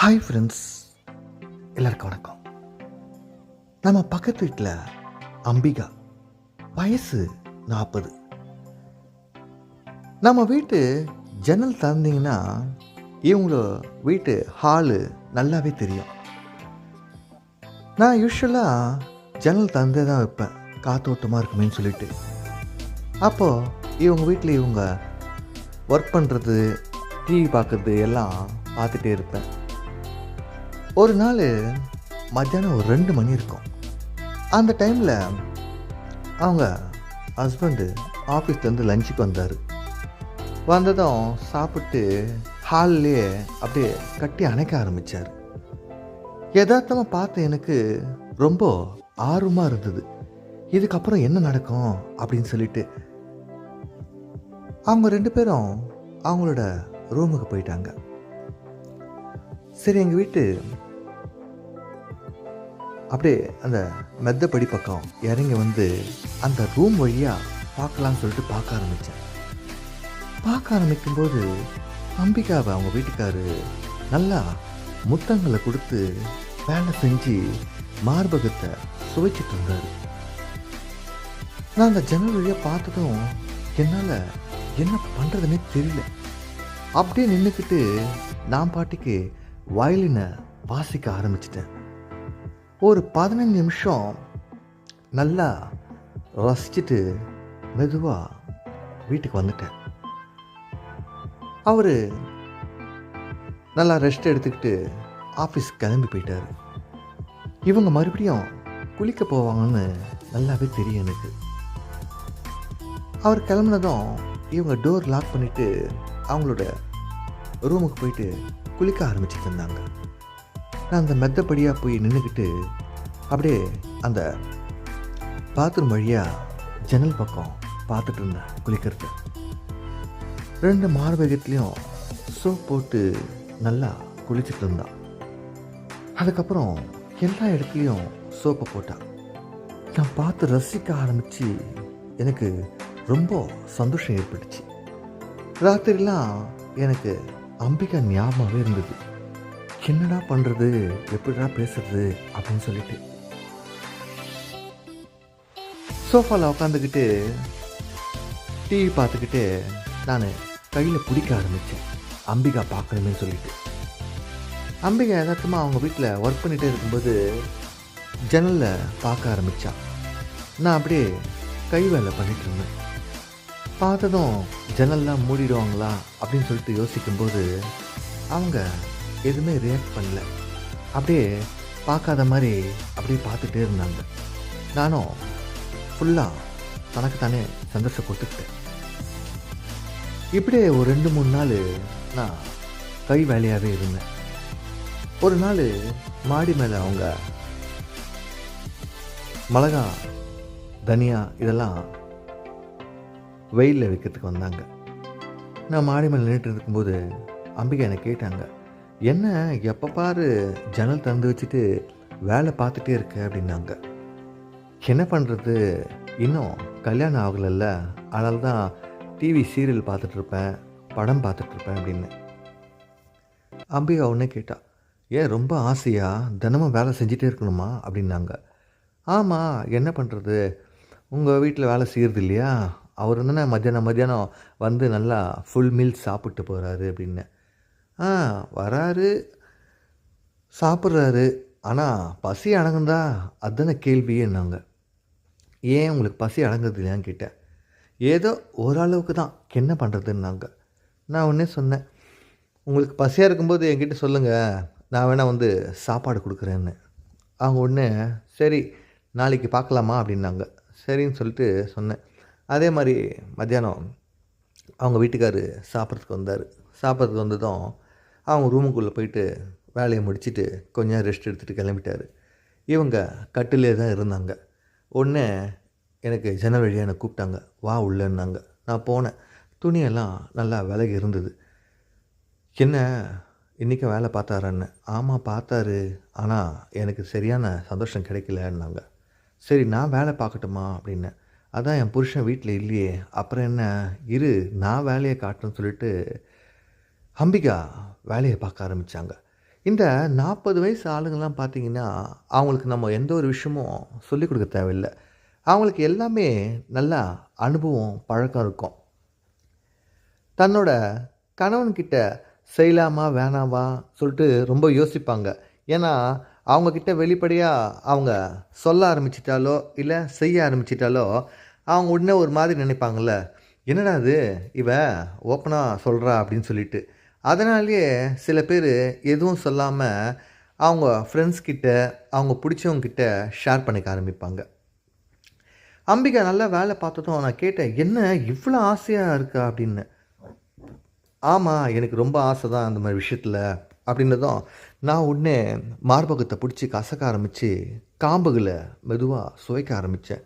Hi friends எல்லாருக்கும் வணக்கம். நம்ம பக்கத்து வீட்டில் அம்பிகா. வயசு நாற்பது நம்ம வீட்டு ஜன்னல் திறந்தீங்கன்னா இவங்கள வீட்டு ஹாலு நல்லாவே தெரியும். நான் யூஸ்வலாக ஜன்னல் திறந்தே தான் வைப்பேன். காத்தோட்டமாக இருக்குமேன்னு சொல்லிட்டு. அப்போது இவங்க வீட்டில் இவங்க ஒர்க் பண்ணுறது டிவி பார்க்குறது எல்லாம் பார்த்துட்டே இருப்பேன். ஒரு நாள் மத்தியானம் ஒரு ரெண்டு மணி இருக்கும். அந்த டைமில் அவங்க ஹஸ்பண்டு ஆஃபீஸ்லேருந்து லஞ்சுக்கு வந்தார். வந்ததும் சாப்பிட்டு ஹால்லேயே அப்படியே கட்டி அணைக்க ஆரம்பித்தார் யதார்த்தமாக பார்த்த எனக்கு ரொம்ப ஆர்வமாக இருந்தது. இதுக்கப்புறம் என்ன நடக்கும் அப்படின்னு சொல்லிட்டு. அவங்க ரெண்டு பேரும் அவங்களோட ரூமுக்கு போயிட்டாங்க. சரி எங்கள் வீட்டு அப்படியே அந்த மெத்தப்படி பக்கம் இறங்கி வந்து அந்த ரூம் வழியாக பார்க்கலாம்னு சொல்லிட்டு பார்க்க ஆரம்பித்தேன் பார்க்க ஆரம்பிக்கும்போது அம்பிகாவை அவங்க வீட்டுக்காரு நல்லா முத்தங்களை கொடுத்து வேலை செஞ்சு மார்பகத்தை சுவைச்சிட்டு இருந்தார் நான் அந்த ஜன்னல் வழியாக பார்த்ததும் என்னால் என்ன பண்ணுறதுன்னே தெரியல. அப்படியே நின்றுக்கிட்டு நான் பாட்டுக்கு வயலினை வாசிக்க ஆரம்பிச்சிட்டேன். ஒரு பதினஞ்சு நிமிஷம் நல்லா ரசிச்சுட்டு மெதுவாக வீட்டுக்கு வந்துட்டேன். அவர் நல்லா ரெஸ்ட் எடுத்துக்கிட்டு ஆஃபீஸ் கிளம்பி போயிட்டார். இவங்க மறுபடியும் குளிக்க போவாங்கன்னு நல்லாவே தெரியும் எனக்கு. அவர் கிளம்புனதும் இவங்க டோர் லாக் பண்ணிவிட்டு அவங்களோட ரூமுக்கு போயிட்டு குளிக்க ஆரம்பிச்சுட்டு இருந்தாங்க. நான் அந்த மெத்தப்படியாக போய் நின்றுக்கிட்டு அப்படியே அந்த பாத்ரூம் வழியாக ஜன்னல் பக்கம் பார்த்துட்டு இருந்தேன் குளிக்கிறது ரெண்டு மார்பகத்துலேயும் சோப் போட்டு நல்லா குளிச்சுட்டு இருந்தான். அதுக்கப்புறம் எல்லா இடத்துலையும் சோப்பை போட்டான். நான் பார்த்து ரசிக்க ஆரம்பித்து எனக்கு ரொம்ப சந்தோஷம் ஏற்பட்டுச்சு. ராத்திரிலாம் எனக்கு அம்பிகா ஞாபகமாகவே இருந்தது. என்னடா பண்ணுறது எப்படிடா பேசுறது? அப்படின்னு சொல்லிட்டு. சோஃபாவில் உட்காந்துக்கிட்டு டிவி பார்த்துக்கிட்டு நான் கையில் பிடிக்க ஆரம்பித்தேன் அம்பிகா பார்க்கணுமே சொல்லிட்டு. அம்பிகா எதார்த்தமாக அவங்க வீட்டில் ஒர்க் பண்ணிகிட்டே இருக்கும்போது ஜன்னலில் பார்க்க ஆரம்பித்தா நான் அப்படியே கை வேலை பண்ணிட்டு இருந்தேன். பார்த்ததும் ஜன்னல்லாம் மூடிடுவாங்களா அப்படின்னு சொல்லிட்டு யோசிக்கும்போது அவங்க எதுவுமே ரியாக்ட் பண்ணல. அப்படியே பார்க்காத மாதிரி அப்படியே பார்த்துட்டே இருந்தாங்க. நானும் ஃபுல்லாக தனக்கு தானே சந்தோஷம் கொடுத்துக்கிட்டேன். இப்படியே ஒரு ரெண்டு மூணு நாள் நான் கை வேலையாகவே இருந்தேன். ஒரு நாள் மாடி மேலே அவங்க மிளகா தனியா இதெல்லாம் வெயிலில் வைக்கிறதுக்கு வந்தாங்க. நான் மாடி மேலே நின்றுட்டு இருக்கும்போது அம்பிகை என்னை கேட்டாங்க. என்ன எப்போ பாரு ஜன்னல் திறந்து வச்சுட்டு வேலை பார்த்துட்டே இருக்க அப்படின்னாங்க. என்ன பண்ணுறது இன்னும் கல்யாணம் ஆகலைல்ல. அதனால தான் டிவி சீரியல் பார்த்துட்ருப்பேன் படம் பார்த்துட்ருப்பேன் அப்படின்னு. அம்பிகா உடனே கேட்டா ஏன் ரொம்ப ஆசையாக தினமும் வேலை செஞ்சுட்டே இருக்கணுமா? அப்படின்னாங்க. ஆமாம் என்ன பண்ணுறது உங்கள் வீட்டில் வேலை செய்கிறது இல்லையா? அவர் தானே மத்தியானம் மத்தியானம் வந்து நல்லா ஃபுல் மீல் சாப்பிட்டு போகிறாரு அப்படின்னு. ஆ வராரு. சாப்பிட்றாரு. ஆனால் பசி அடங்குந்தா அதுதானே கேள்வியேன்னாங்க ஏன் உங்களுக்கு பசி அடங்குறது இல்லையான்னு கேட்டேன். ஏதோ ஓரளவுக்கு தான். என்ன பண்ணுறதுன்னாங்க நான் உடனே சொன்னேன். உங்களுக்கு பசியாக இருக்கும்போது என்கிட்ட சொல்லுங்கள் நான் வேணால் வந்து சாப்பாடு கொடுக்குறேன்னு. அவங்க ஒன்று சரி நாளைக்கு பார்க்கலாமா? அப்படின்னாங்க. சரின்னு சொல்லிட்டு சொன்னேன். அதே மாதிரி மத்தியானம் அவங்க வீட்டுக்கார் சாப்பிட்றதுக்கு வந்தார். சாப்பிட்றதுக்கு வந்ததும் அவங்க ரூமுக்குள்ளே போயிட்டு வேலையை முடிச்சுட்டு கொஞ்ச நேரம் ரெஸ்ட் எடுத்துகிட்டு கிளம்பிட்டார். இவங்க கட்டிலே தான் இருந்தாங்க. ஒன்று எனக்கு ஜன்னல் வழியாக என்னை கூப்பிட்டாங்க. வா உள்ளன்னாங்க. நான் போனேன். துணியெல்லாம் நல்லா விலகி இருந்தது. என்ன இன்றைக்கி வேலை பார்த்தாரான்னு? ஆமாம் பார்த்தாரு. ஆனால் எனக்கு சரியான சந்தோஷம் கிடைக்கலன்னாங்க. சரி நான் வேலை பார்க்கட்டுமா? அப்படின்னு அதான் என் புருஷன் வீட்டில் இல்லையே. அப்புறம் என்ன? இரு நான் வேலையை காட்டுன்னு சொல்லிட்டு அம்பிகா வேலையை பார்க்க ஆரம்பித்தாங்க இந்த நாற்பது வயசு ஆளுங்கள்லாம் பார்த்தீங்கன்னா அவங்களுக்கு நம்ம எந்த ஒரு விஷயமும் சொல்லிக் கொடுக்க தேவையில்லை. அவங்களுக்கு எல்லாமே நல்லா அனுபவம் பழக்கம் இருக்கும். தன்னோட கணவன்கிட்ட செய்யலாமா வேணாமா சொல்லிட்டு ரொம்ப யோசிப்பாங்க. ஏன்னா அவங்கக்கிட்ட வெளிப்படையாக அவங்க சொல்ல ஆரம்பிச்சிட்டாலோ இல்லை செய்ய ஆரம்பிச்சிட்டாலோ அவங்க உடனே ஒரு மாதிரி நினைப்பாங்கள்ல என்னடா இது? இவ ஓப்பனாக சொல்கிறா அப்படின்னு சொல்லிட்டு. அதனாலேயே சில பேர் எதுவும் சொல்லாமல் அவங்க ஃப்ரெண்ட்ஸ் கிட்ட அவங்க பிடிச்சவங்கக்கிட்ட ஷேர் பண்ணிக்க ஆரம்பிப்பாங்க. அம்பிகா நல்லா வேலை பார்த்ததும் நான் கேட்டேன் என்ன இவ்வளோ ஆசையாக இருக்கா? அப்படின்னு. ஆமாம் எனக்கு ரொம்ப ஆசை தான் அந்த மாதிரி விஷயத்தில் அப்படின்னதும் நான் உடனே மார்பகத்தை பிடிச்சி கசக்க ஆரம்பித்து காம்புகளை மெதுவாக சுவைக்க ஆரம்பித்தேன்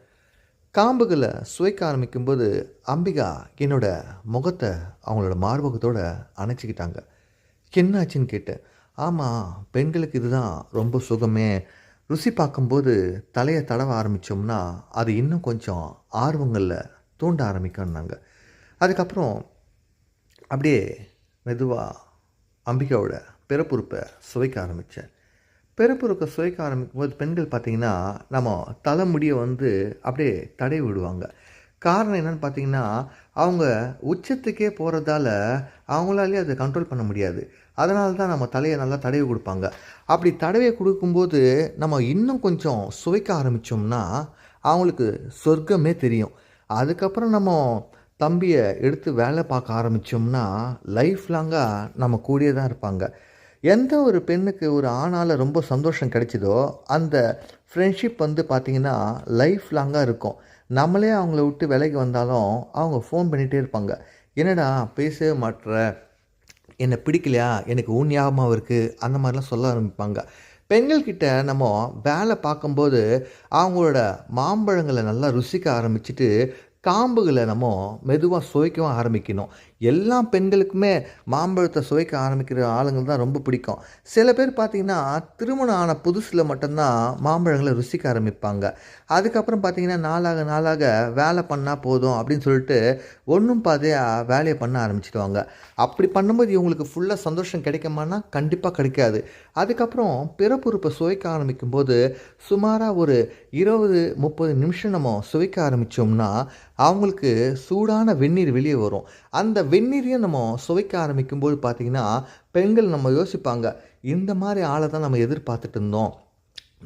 காம்புகளை சுவைக்க ஆரம்பிக்கும்போது அம்பிகா என்னோட முகத்தை அவங்களோட மார்பகத்தோடு அணைச்சிக்கிட்டாங்க. என்னாச்சுன்னு கேட்டேன். ஆமாம் பெண்களுக்கு இதுதான் ரொம்ப சுகமே. ருசி பார்க்கும்போது தலையை தடவ ஆரம்பித்தோம்னா அது இன்னும் கொஞ்சம் ஆர்வங்களில் தூண்ட ஆரம்பிக்கணுன்னாங்க அதுக்கப்புறம் அப்படியே மெதுவாக அம்பிகாவோட பிறப்புறுப்பை சுவைக்க ஆரம்பித்தேன் பெருப்புருக்க சுவைக்க ஆரம்பிக்கும் போது பெண்கள் பார்த்திங்கன்னா நம்ம தலைமுடியை வந்து அப்படியே தடவி விடுவாங்க. காரணம் என்னென்னு பார்த்தீங்கன்னா அவங்க உச்சத்துக்கே போகிறதால அவங்களாலேயே அதை கண்ட்ரோல் பண்ண முடியாது. அதனால தான் நம்ம தலையை நல்லா தடவி கொடுப்பாங்க. அப்படி தடவி கொடுக்கும்போது நம்ம இன்னும் கொஞ்சம் சுவைக்க ஆரம்பித்தோம்னா அவங்களுக்கு சொர்க்கமே தெரியும். அதுக்கப்புறம் நம்ம தம்பியை எடுத்து வேலை பார்க்க ஆரம்பித்தோம்னா லைஃப் லாங்காக நம்ம கூடியே தான் இருப்பாங்க. எந்த ஒரு பெண்ணுக்கு ஒரு ஆணால் ரொம்ப சந்தோஷம் கிடைச்சிதோ அந்த ஃப்ரெண்ட்ஷிப் வந்து பார்த்திங்கன்னா லைஃப் லாங்காக இருக்கும். நம்மளே அவங்கள விட்டு விலைக்கு வந்தாலும் அவங்க ஃபோன் பண்ணிகிட்டே இருப்பாங்க. என்னடா பேசவே மாட்டுற என்னை பிடிக்கலையா? எனக்கு ஊன் ஞாபகமாக இருக்குது அந்த மாதிரிலாம் சொல்ல ஆரம்பிப்பாங்க. பெண்கள்கிட்ட நம்ம வேலை பார்க்கும்போது அவங்களோட மாம்பழங்களை நல்லா ருசிக்க ஆரம்பிச்சுட்டு காம்புகளை நம்ம மெதுவாக சுவைக்கவும் ஆரம்பிக்கணும். எல்லா பெண்களுக்குமே மாம்பழத்தை சுவைக்க ஆரம்பிக்கிற ஆளுங்கள் தான் ரொம்ப பிடிக்கும். சில பேர் பார்த்திங்கன்னா திருமணம் ஆன புதுசில் மட்டும்தான் மாம்பழங்களை ருசிக்க ஆரம்பிப்பாங்க. அதுக்கப்புறம் பார்த்திங்கன்னா நாளாக நாளாக வேலை பண்ணால் போதும் அப்படின்னு சொல்லிட்டு ஒன்றும் பாதையாக வேலையை பண்ண ஆரம்பிச்சிடுவாங்க. அப்படி பண்ணும்போது இவங்களுக்கு ஃபுல்லாக சந்தோஷம் கிடைக்குமானா கண்டிப்பாக கிடைக்காது. அதுக்கப்புறம் பிறப்புறுப்பை சுவைக்க ஆரம்பிக்கும் போது சுமாராக ஒரு இருபது முப்பது நிமிஷம் நம்ம சுவைக்க ஆரம்பித்தோம்னா அவங்களுக்கு சூடான வெந்நீர் வெளியே வரும். அந்த வெந்நீரையும் நம்ம சுவைக்க ஆரம்பிக்கும்போது பார்த்திங்கன்னா பெண்கள் நம்ம யோசிப்பாங்க இந்த மாதிரி ஆளை தான் நம்ம எதிர்பார்த்துட்டு இருந்தோம்.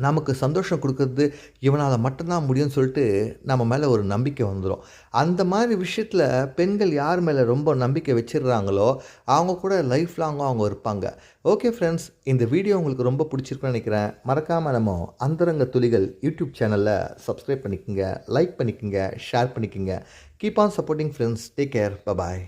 நமக்கு சந்தோஷம் கொடுக்கறது இவனால் மட்டும்தான் முடியும்னு சொல்லிட்டு நம்ம மேலே ஒரு நம்பிக்கை வந்துடும் அந்த மாதிரி விஷயத்தில் பெண்கள் யார் மேலே ரொம்ப நம்பிக்கை வச்சிடுறாங்களோ அவங்க கூட லைஃப் லாங்காக அவங்க இருப்பாங்க. ஓகே ஃப்ரெண்ட்ஸ் இந்த வீடியோ உங்களுக்கு ரொம்ப பிடிச்சிருக்குன்னு நினைக்கிறேன். மறக்காமல் நம்ம அந்தரங்க துளிகள் யூடியூப் சேனலில் சப்ஸ்கிரைப் பண்ணிக்கோங்க லைக் பண்ணிக்கோங்க ஷேர் பண்ணிக்கோங்க. Keep on supporting friends take care bye bye